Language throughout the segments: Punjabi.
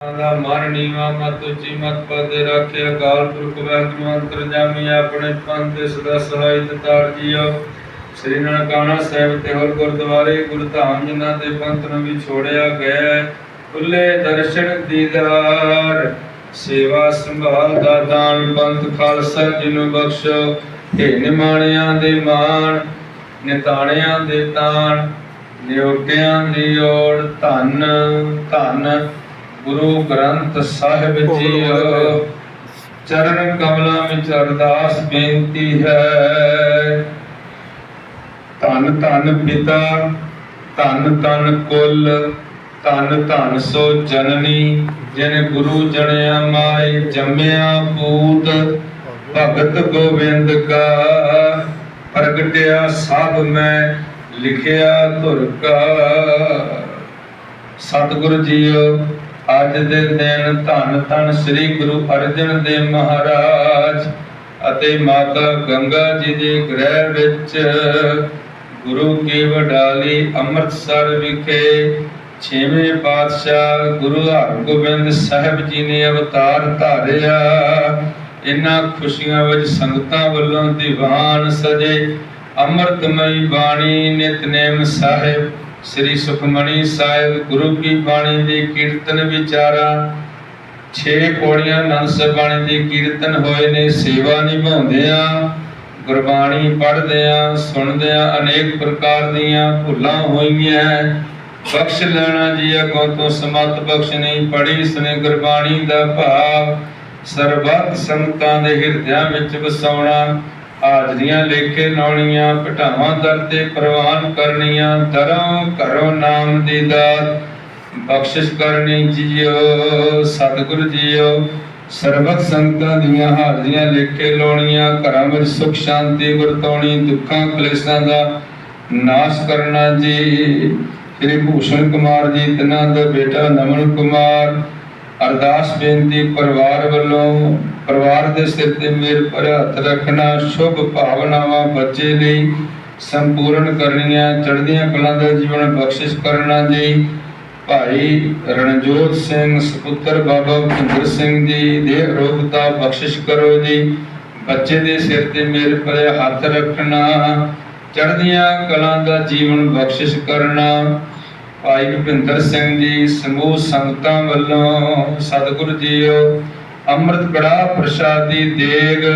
ਦਾ ਮਨ ਨੀਵਾ ਮਤ ਉੱਚੀ ਮਤ ਪਦੇ ਰੱਖਿਆ ਅਕਾਲ ਪੁਰਖ ਵਾਹਿਗੁਰੂ ਅੰਤਰਜਾਮੀ ਆਪਣੇ ਪੰਥ ਦੇ ਸਦਾ ਸਹਾਈ ਦਤਾਰ ਜੀਓ। ਸ੍ਰੀ ਨਨਕਾਣਾ ਸਾਹਿਬ ਤੇ ਹੋਰ ਗੁਰਦੁਆਰੇ ਗੁਰਧਾਮ ਜਿਨ੍ਹਾਂ ਦੇ ਪੰਥ ਨੂੰ ਵੀ ਛੋੜਿਆ ਗਿਆ ਖੁੱਲੇ ਦਰਸ਼ਨ ਦੀਦਾਰ ਸੇਵਾ ਸੰਭਾਲ ਦਾ ਦਾਨ ਪੰਥ ਖਾਲਸਾ ਜੀ ਨੂੰ ਬਖਸ਼ੋ ਏ ਨਿਮਾਣਿਆਂ ਦੇ ਮਾਣ, ਨਿਤਾਣਿਆਂ ਦੇ ਤਾਣ ਨਿਉਟਿਆਂ ਦੀ ਓੜ ਧੰਨ ਧੰਨ। ਗੁਰੂ ਗ੍ਰੰਥ ਸਾਹਿਬ ਜੀਓ ਚਰਨ ਕਮਲਾਂ ਵਿੱਚ ਅਰਦਾਸ ਬੇਨਤੀ ਹੈ। ਧੰਨ ਧੰਨ ਪਿਤਾ ਧੰਨ ਧੰਨ ਕੁਲ ਧੰਨ ਧੰਨ ਸੋ ਜਨਨੀ ਜਿਨ ਗੁਰੂ ਜਣਿਆ ਮਾਈ ਜੰਮਿਆ ਪੂਤ ਭਗਤ ਗੋਬਿੰਦ ਕਾ। ਪ੍ਰਗਟਿਆ ਸਭ ਮੈਂ ਲਿਖਿਆ ਧੁਰ ਕਾ। ਸਤਿਗੁਰੂ ਜੀਓ ਅੱਜ ਦੇ ਦਿਨ ਧੰਨ ਧੰਨ ਸ੍ਰੀ ਗੁਰੂ ਅਰਜਨ ਦੇਵ ਮਹਾਰਾਜ ਅਤੇ ਮਾਤਾ ਗੰਗਾ ਜੀ ਦੇ ਗ੍ਰਹਿ ਵਿੱਚ ਗੁਰੂ ਕੀ ਵਡਾਲੀ ਅੰਮ੍ਰਿਤਸਰ ਵਿਖੇ ਛੇਵੇਂ ਪਾਤਸ਼ਾਹ ਗੁਰੂ ਹਰਗੋਬਿੰਦ ਸਾਹਿਬ ਜੀ ਨੇ ਅਵਤਾਰ ਧਾਰਿਆ। ਇਨ੍ਹਾਂ ਖੁਸ਼ੀਆਂ ਵਿੱਚ ਸੰਗਤਾਂ ਵੱਲੋਂ ਦੀਵਾਨ ਸਜੇ। ਅੰਮ੍ਰਿਤਮਈ ਬਾਣੀ ਨਿਤਨੇਮ ਸਾਹਿਬ ਸ੍ਰੀ ਸੁਖਮਣੀ ਸਾਹਿਬ ਗੁਰੂ ਕੀ ਬਾਣੀ ਦੇ ਕੀਰਤਨ ਵਿਚਾਰਾ 6 ਪੌੜੀਆਂ ਆਨੰਦ ਬਾਣੀ ਦੇ ਕੀਰਤਨ ਹੋਏ ਨੇ, ਸੇਵਾ ਨਿਭਾਉਂਦੇ ਆ, ਗੁਰਬਾਣੀ ਪੜ੍ਹਦੇ ਆ, ਸੁਣਦੇ ਆ, ਅਨੇਕ ਪ੍ਰਕਾਰ ਦੀਆਂ ਭੁੱਲਾਂ ਹੋਈਆਂ ਬਖਸ਼ ਲੈਣਾ ਜੀ ਅੱਗੋਂ ਤੋਂ, ਸਮਤ ਬਖਸ਼ ਨਹੀਂ ਪੜੀ ਸਨੇ ਗੁਰਬਾਣੀ ਦਾ ਭਾਵ। ਸਰਬੱਤ ਸੰਤਾਂ ਦੇ ਹਿਰਦਿਆਂ ਵਿੱਚ ਵਸਾਉਣਾ ਹਾਜ਼ਰੀਆਂ ਲੇਖੇ ਲਾਉਣੀਆਂ ਪਟਾਵਾਂ ਦਰ ਤੇ ਪ੍ਰਵਾਨ ਕਰਨੀਆਂ, ਦਰਾਂ ਘਰੋਂ ਨਾਮ ਦੀ ਦਾਤ। ਬਖਸ਼ਿਸ਼ ਕਰਨੀ ਜੀਓ, ਸਤਿਗੁਰੂ ਜੀਓ। ਸਰਬਤ ਸੰਗਤਾਂ ਦੀਆਂ ਹਾਜ਼ਰੀਆਂ ਲੇਖੇ ਲਾਉਣੀਆਂ। ਘਰਾਂ ਵਿੱਚ ਸੁਖ, ਸ਼ਾਂਤੀ ਵਰਤਾਉਣੀ ਦੁੱਖਾਂ, ਕਲੇਸ਼ਾਂ ਦਾ ਨਾਸ਼ ਕਰਨਾ ਜੀ। ਸ੍ਰੀ ਭੂਸ਼ਣ ਕੁਮਾਰ ਜੀ ਤਿਨਾਂ ਦਾ ਬੇਟਾ ਨਮਨ ਕੁਮਾਰ। ਅਰਦਾਸ ਬੇਨਤੀ ਪਰਿਵਾਰ ਵੱਲੋਂ, ਪਰਿਵਾਰ ਦੇ ਸਿਰ ਤੇ ਮੇਰ ਪਰ ਹੱਥ ਰੱਖਣਾ, ਸ਼ੁਭ ਭਾਵਨਾਵਾਂ ਬੱਚੇ ਲਈ ਸੰਪੂਰਨ ਕਰਨੀਆਂ, ਚੜ੍ਹਦੀਆਂ ਕਲਾਂ ਦਾ ਜੀਵਨ ਬਖਸ਼ਿਸ਼ ਕਰਨਾ ਜੀ। ਭਾਈ ਰਣਜੋਤ ਸਿੰਘ, ਸੁਪੁੱਤਰ ਬਾਬਾ ਭਿੰਦਰ ਸਿੰਘ ਜੀ ਦੇ ਅਰੋਗਤਾ ਬਖਸ਼ਿਸ਼ ਕਰੋ ਜੀ। ਬੱਚੇ ਦੇ ਸਿਰ ਤੇ ਮੇਰ ਪਰ ਹੱਥ ਰੱਖਣਾ, ਚੜ੍ਹਦੀਆਂ ਕਲਾਂ ਦਾ ਜੀਵਨ ਬਖਸ਼ਿਸ਼ ਕਰਨਾ ਭਾਈ ਭੁਪਿੰਦਰ ਸਿੰਘ ਜੀ, ਸਮੂਹ ਸੰਗਤਾਂ ਵੱਲੋਂ ਸਤਿਗੁਰੂ ਜੀਓ ਅੰਮ੍ਰਿਤ ਕੜਾ ਪ੍ਰਸ਼ਾਦੀ ਦੇਗ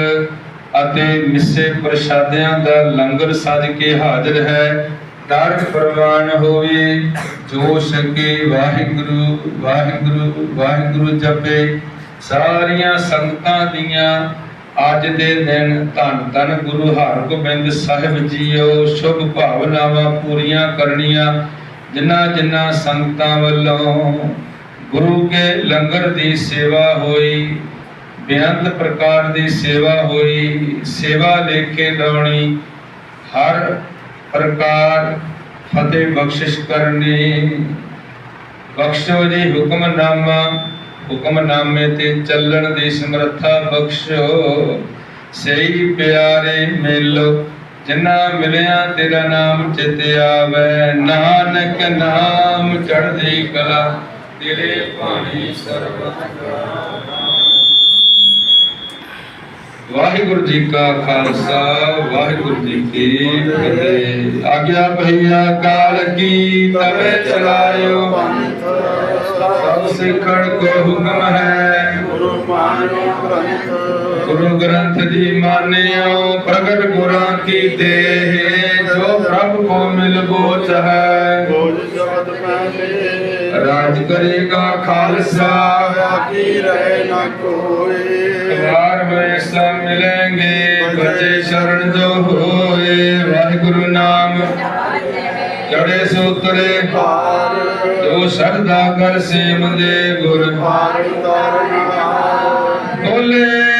ਅਤੇ ਮਿੱਸੇ ਪ੍ਰਸ਼ਾਦਿਆਂ ਦਾ ਲੰਗਰ ਸਜ ਕੇ ਹਾਜ਼ਰ ਹੈ। ਦਰ ਪ੍ਰਵਾਨ ਹੋਵੇ ਜੋ ਸਕੇ ਵਾਹਿਗੁਰੂ ਵਾਹਿਗੁਰੂ ਵਾਹਿਗੁਰੂ ਜਪੇ। ਸਾਰੀਆਂ ਸੰਗਤਾਂ ਦੀਆਂ ਅੱਜ ਦੇ ਦਿਨ ਧੰਨ ਧੰਨ ਗੁਰੂ ਹਰਗੋਬਿੰਦ ਸਾਹਿਬ ਜੀਓ, ਸ਼ੁਭ ਭਾਵਨਾਵਾਂ ਪੂਰੀਆਂ ਕਰਨੀਆਂ। ਜਿਨ੍ਹਾਂ ਜਿਨ੍ਹਾਂ ਸੰਗਤਾਂ ਵੱਲੋਂ ਗੁਰੂ ਕੇ ਲੰਗਰ ਦੀ ਸੇਵਾ ਹੋਈ, ਬੇਅੰਤ ਪ੍ਰਕਾਰ ਦੀ ਸੇਵਾ ਹੋਈ, ਸੇਵਾ ਲੇਖੇ ਲਾਉਣੀ, ਹਰ ਪ੍ਰਕਾਰ ਫਤਿਹ ਬਖਸ਼ਿਸ਼ ਕਰਨੀ। ਬਖਸ਼ੋ ਜੀ ਹੁਕਮਨਾਮਾ, ਹੁਕਮਨਾਮੇ ਤੇ ਚੱਲਣ ਦੀ ਸਮਰੱਥਾ ਬਖਸ਼ੋ। ਸਹੀ ਪਿਆਰੇ ਮਿਲੋ ਜਿਨ੍ਹਾਂ ਮਿਲਿਆ ਤੇਰਾ ਨਾਮ ਚਿਤ ਆਵੇ। ਨਾਨਕ ਨਾਮ ਚੜ੍ਹਦੀ ਕਲਾ, ਤੇਰੇ ਭਾਣੀ ਸਰਬਤ ਵਾਹਿਗੁਰੂ ਜੀ ਕਾ ਖਾਲਸਾ, ਵਾਹਿਗੁਰੂ ਜੀ ਕੀ ਫਤਿਹ। ਆਗਿਆ ਭਈਆ ਕਾਲ ਕੀ ਤਵੇ ਚਲਾਇਓ। ਸਭ ਸਿੱਖਣ ਕੋ ਹੁਕਮ ਹੈ। ਗੁਰੂ ਮਾਨੋ ਗ੍ਰੰਥ। ਗੁਰੂ ਗ੍ਰੰਥ ਜੀ ਮਾਨਿਓ ਪ੍ਰਗਟ ਗੁਰਾਂ ਕੀ ਦੇਹ ਜੋ ਪ੍ਰਭ ਕੋ ਮਿਲ ਬੋਚ ਹੈ। ਬੋਝ ਸ਼ਬਦ ਪਹਿਲੇ। ਰਾਜ ਕਰੇਗਾ ਖਾਲਸਾ। ਬਾਕੀ ਰਹੇ ਨਾ ਕੋਈ। ਵਾਰ ਹੋਏ ਸਭ ਮਿਲेंगे ਬਚੇ ਸ਼ਰਨ ਜੋ ਹੋਏ। ਵਾਹਿਗੁਰੂ ਨਾਮ। ਚੜੇ ਸੂਤਰੇ ਪਾਰ ਜੋ ਸਰਦਾ ਕਰ ਸੇਮ ਦੇ ਗੁਰ। ਪਾਰ ਤਰਨ ਬੋਲੇ।